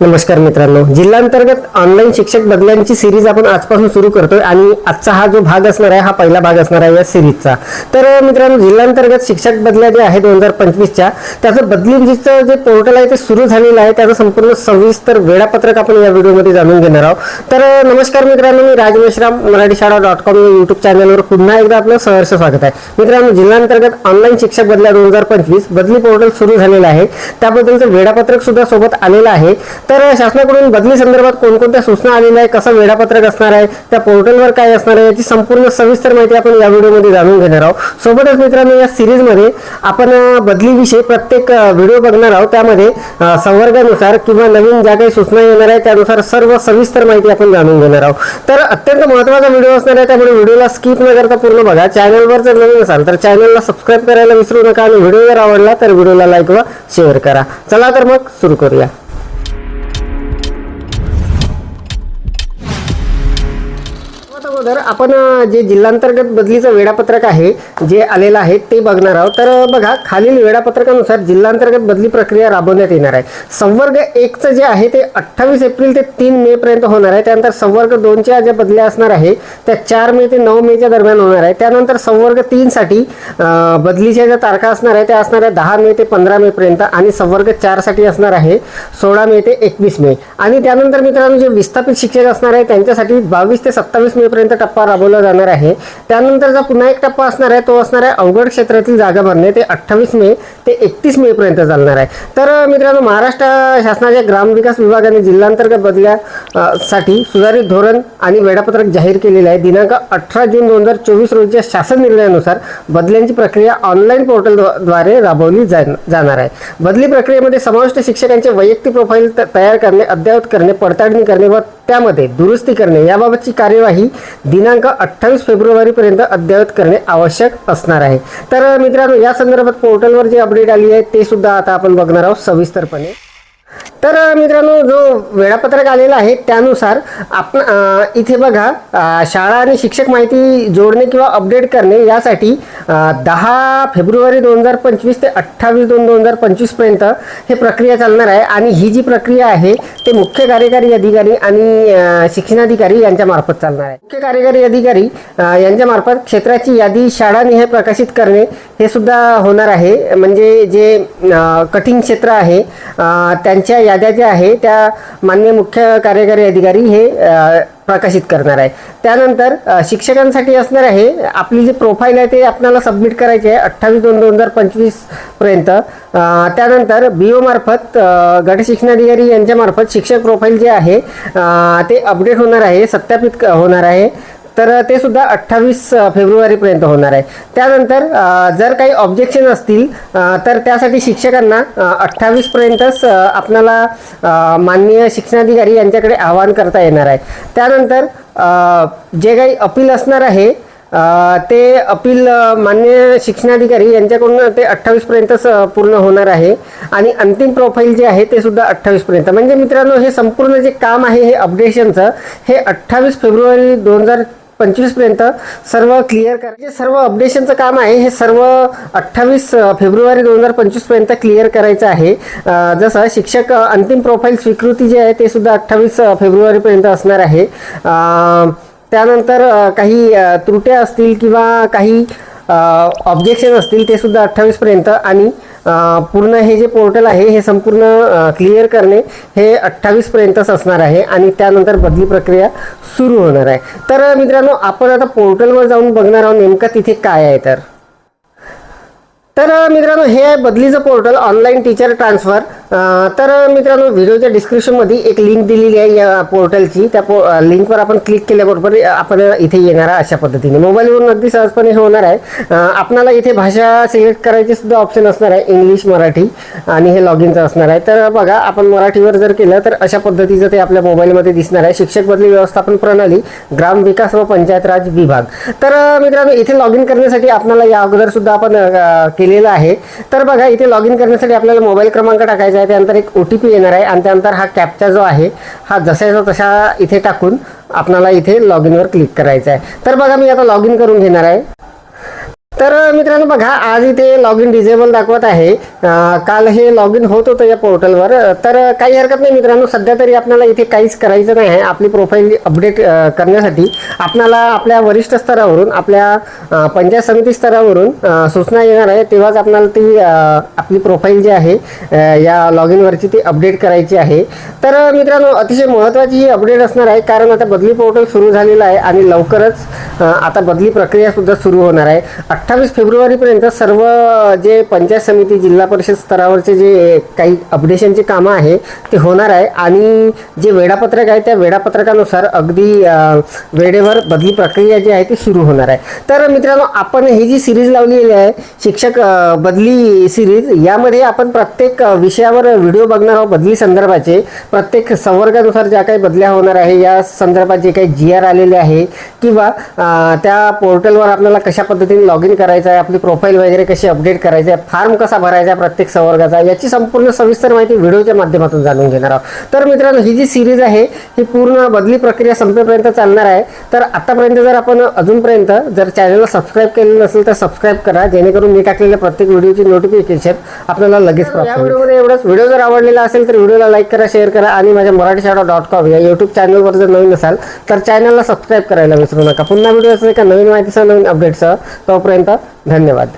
नमस्कार मित्रांनो. जिल्हांतर्गत ऑनलाईन शिक्षक बदल्यांची सिरीज आपण आजपासून सुरू करतोय आणि आजचा हा जो भाग असणार आहे हा पहिला भाग असणार आहे या सिरीजचा तर मित्रांनो जिल्हांतर्गत शिक्षक बदल्या ज्या आहे दोन हजार पंचवीसच्या त्याचं बदलींचं जे पोर्टल आहे ते सुरू झालेलं आहे. त्याचं संपूर्ण सविस्तर वेळापत्रक आपण या व्हिडिओमध्ये जाणून घेणार आहोत. तर नमस्कार मित्रांनो मी राज मेश्राम मराठी शाळा डॉट कॉम युट्यूब चॅनलवर पुन्हा एकदा आपलं सहर्ष स्वागत आहे. मित्रांनो जिल्हांतर्गत ऑनलाईन शिक्षक बदल्या दोन हजार पंचवीस बदली पोर्टल सुरू झालेलं आहे. त्याबद्दलचं वेळापत्रक सुद्धा सोबत आलेलं आहे. तर शासनाकडून बदली संदर्भात कोणकोणत्या सूचना आलेल्या आहे कसं वेळापत्रक असणार आहे त्या पोर्टलवर काय असणार आहे याची संपूर्ण सविस्तर माहिती आपण या व्हिडिओमध्ये जाणून घेणार आहोत. सोबतच मित्रांनो या सिरीजमध्ये आपण बदलीविषयी प्रत्येक व्हिडिओ बघणार आहोत. त्यामध्ये संवर्गानुसार किंवा नवीन ज्या काही सूचना येणार आहे त्यानुसार सर्व सविस्तर माहिती आपण जाणून घेणार आहोत. तर अत्यंत महत्त्वाचा व्हिडिओ असणार आहे त्यामुळे व्हिडिओला स्किप न करता पूर्ण बघा. चॅनलवर जर नवीन असाल तर चॅनलला सबस्क्राईब करायला विसरू नका आणि व्हिडिओ जर आवडला तर व्हिडिओला लाईक व शेअर करा. चला तर मग सुरू करूया. अगोदर आपण जे जिल्हांतर्गत बदलीचं वेळापत्रक आहे जे आलेलं आहे ते बघणार आहोत. तर बघा खालील वेळापत्रकानुसार जिल्हांतर्गत बदली प्रक्रिया राबवण्यात येणार आहे. संवर्ग एकचं जे आहे ते अठ्ठावीस एप्रिल ते तीन मे पर्यंत होणार आहे. त्यानंतर संवर्ग दोनच्या ज्या बदल्या असणार आहे त्या चार मे ते नऊ मेच्या दरम्यान होणार आहे. त्यानंतर संवर्ग तीन साठी बदलीच्या ज्या तारखा असणार आहे त्या असणार आहे दहा मे ते पंधरा मे पर्यंत आणि संवर्ग चारसाठी असणार आहे सोळा मे ते एकवीस मे. आणि त्यानंतर मित्रांनो जे विस्थापित शिक्षक असणार आहे त्यांच्यासाठी बावीस ते सत्तावीस मे पर्यंत टप्पा राबवला जाणार आहे. त्यानंतरचा पुन्हा एक टप्पा असणार आहे तो असणार आहे अवघड क्षेत्रातील जागा भरणे. ते अठ्ठावीस मे ते एकतीस मे पर्यंत चालणार आहे. तर मित्रांनो महाराष्ट्र शासनाच्या ग्रामविकास विभागाने जिल्हांतर्गत बदल्या साठी सुधारित धोरण आणि वेळापत्रक जाहीर केलेलं आहे. दिनांक अठरा जून दोन हजार चोवीस रोजीच्या शासन निर्णयानुसार बदल्यांची प्रक्रिया ऑनलाईन पोर्टलद्वारे राबवली जा- जाणार आहे. बदली प्रक्रियेमध्ये समाविष्ट शिक्षकांचे वैयक्तिक प्रोफाईल त- तयार करणे अद्ययावत करणे पडताळणी करणे व त्यामध्ये दुरुस्ती करणे याबाबतची कार्यवाही दिनांक अठ्ठावीस फेब्रुवारीपर्यंत अद्ययावत करणे आवश्यक असणार आहे. तर मित्रांनो या संदर्भात पोर्टलवर जे अपडेट आली आहे ते सुद्धा आता आपण बघणार आहोत सविस्तरपणे. तर मित्रांनो जो वेळापत्रक आलेला आहे त्यानुसार आपण इथे बघा शाळा आणि शिक्षक माहिती जोडणे किंवा अपडेट करणे यासाठी दहा फेब्रुवारी दोन हजार पंचवीस ते अठ्ठावीस दोन दोन हजार पंचवीसपर्यंत हे प्रक्रिया चालणार आहे आणि ही जी प्रक्रिया आहे ते मुख्य कार्यकारी अधिकारी आणि शिक्षणाधिकारी यांच्यामार्फत चालणार आहे. मुख्य कार्यकारी अधिकारी यांच्यामार्फत क्षेत्राची यादी शाळानिहाय प्रकाशित करणे हे सुद्धा होणार आहे. म्हणजे जे कठीण क्षेत्र आहे त्यांच्या याद्या ज्या आहे त्या मान्य मुख्य कार्यकारी अधिकारी हे प्रकाशित करणार आहे. त्यानंतर शिक्षकांसाठी असणार आहे आपली जी प्रोफाईल आहे ते आपल्याला सबमिट करायची आहे अठ्ठावीस दोन दोन हजार पंचवीसपर्यंत. त्यानंतर बी ओमार्फत गटशिक्षणाधिकारी यांच्यामार्फत गट शिक्षक प्रोफाईल जे आहे ते अपडेट होणार आहे सत्यापित होणार आहे. तर ते सुद्धा अठ्ठावीस फेब्रुवारीपर्यंत होणार आहे. त्यानंतर जर काही ऑब्जेक्शन असतील तर त्यासाठी शिक्षकांना अठ्ठावीसपर्यंतच आपणाला माननीय शिक्षणाधिकारी यांच्याकडे आवाहन करता येणार आहे. त्यानंतर जे काही अपील असणार आहे ते अपील मान्य शिक्षणाधिकारी यांच्याकडून ते अठ्ठावीसपर्यंतच पूर्ण होणार आहे. आणि अंतिम प्रोफाईल जे आहे ते सुद्धा अठ्ठावीसपर्यंत. म्हणजे मित्रांनो हे संपूर्ण जे काम आहे हे अपडेशनचं हे अठ्ठावीस फेब्रुवारी दोन हजार पंचवीसपर्यंत सर्व क्लिअर करायचे सर्व अपडेशनचं काम आहे हे सर्व अठ्ठावीस फेब्रुवारी दोन हजार पंचवीसपर्यंत क्लिअर करायचं आहे. जसं शिक्षक अंतिम प्रोफाईल स्वीकृती जे आहे ते सुद्धा अठ्ठावीस फेब्रुवारीपर्यंत असणार आहे. त्यानंतर काही त्रुट्या असतील किंवा काही ऑब्जेक्शन असतील ते सुद्धा अठ्ठावीसपर्यंत आणि पूर्ण हे जे पोर्टल आहे हे संपूर्ण क्लिअर करणे हे अठ्ठावीसपर्यंतच असणार आहे आणि त्यानंतर बदली प्रक्रिया सुरू होणार आहे. तर मित्रांनो आपण आता पोर्टलवर जाऊन बघणार आहोत नेमकं तिथे काय आहे तर. तर मित्रांनो हे आहे बदलीचं पोर्टल ऑनलाईन टीचर ट्रान्सफर तर मित्रांनो व्हिडिओच्या डिस्क्रिप्शनमध्ये एक लिंक दिलेली आहे या पोर्टलची. त्या पो लिंकवर आपण क्लिक केल्याबरोबर आपण इथे येणार आहे अशा पद्धतीने. मोबाईलवरून अगदी सहजपणे हे होणार आहे. आपणाला इथे भाषा सिलेक्ट करायची सुद्धा ऑप्शन असणार आहे. इंग्लिश मराठी आणि हे लॉग इनचं असणार आहे. तर बघा आपण मराठीवर जर केलं तर अशा पद्धतीचं ते आपल्या मोबाईलमध्ये दिसणार आहे. शिक्षक बदली व्यवस्थापन प्रणाली ग्राम विकास व पंचायत राज विभाग. तर मित्रांनो इथे लॉग इन करण्यासाठी आपल्याला या अगोदर सुद्धा आपण अ, केलेलं आहे. तर बघा इथे लॉग इन करण्यासाठी आपल्याला मोबाईल क्रमांक टाकायचा आहे. त्यानंतर एक ओ टी पी येणार आहे आणि त्यानंतर हा कॅपचा जो आहे हा जसाचा तसा इथे टाकून आपणाला इथे लॉग इनवर क्लिक करायचा आहे. तर बघा मी आता लॉग इन करून घेणार आहे. तर मित्रांनो बघा आज इथे लॉग इन डिझेबल दाखवत आहे. काल हे लॉग इन होत होतं या पोर्टलवर तर काही हरकत नाही मित्रांनो सध्या तरी आपल्याला इथे काहीच करायचं नाही आहे. आपली प्रोफाईल अपडेट करण्यासाठी आपल्याला आपल्या वरिष्ठ स्तरावरून आपल्या पंचायत समिती स्तरावरून सूचना येणार आहे. तेव्हाच आपल्याला ती आपली प्रोफाईल जी आहे या लॉग इनवरची ती अपडेट करायची आहे. तर मित्रांनो अतिशय महत्त्वाची ही अपडेट असणार आहे. कारण आता बदली पोर्टल सुरू झालेलं आहे आणि लवकरच आता बदली प्रक्रिया सुद्धा सुरू होणार आहे. अठ्ठावीस फेब्रुवारीपर्यंत सर्व जे पंचायत समिती जिल्हा परिषद स्तरावरचे जे काही अपडेशनचे कामं आहे ते होणार आहे. आणि जे वेळापत्रक आहे त्या वेळापत्रकानुसार अगदी वेळेवर बदली प्रक्रिया जी आहे ती सुरू होणार आहे. तर मित्रांनो आपण ही जी सिरीज लावलेली आहे शिक्षक बदली सिरीज यामध्ये आपण प्रत्येक विषयावर व्हिडिओ बघणार आहोत बदली संदर्भाचे. प्रत्येक संवर्गानुसार ज्या काही बदल्या होणार आहे या संदर्भात जे काही जी आर आलेले आहे किंवा त्या पोर्टलवर आपल्याला कशा पद्धतीने लॉग इन करायचं आहे आपली प्रोफाईल वगैरे कशी अपडेट करायची आहे फॉर्म कसा भरायचा आहे प्रत्येक संवर्गाचा याची संपूर्ण सविस्तर माहिती व्हिडिओच्या माध्यमातून जाणून घेणार आहोत. तर मित्रांनो ही जी सिरीज आहे ही पूर्ण बदली प्रक्रिया संपेपर्यंत चालणार आहे. तर आतापर्यंत जर आपण अजूनपर्यंत जर चॅनलला सबस्क्राईब केलेलं नसेल तर सबस्क्राईब करा. जेणेकरून मी टाकलेल्या प्रत्येक व्हिडिओची नोटिफिकेशन आपल्याला लगेच प्राप्त होईल. व्हिडिओमध्ये एवढंच. व्हिडिओ जर आवडलेला असेल तर व्हिडिओला लाईक करा शेअर करा आणि माझ्या मराठी शाळा डॉट कॉम या युट्यूब चॅनलवर जर नवीन असाल तर चॅनलला सबस्क्राईब करायला विसरू नका. पुन्हा व्हिडिओ असेल का नवीन माहितीसह नवीन अपडेटसह तोपर्यंत धन्यवाद.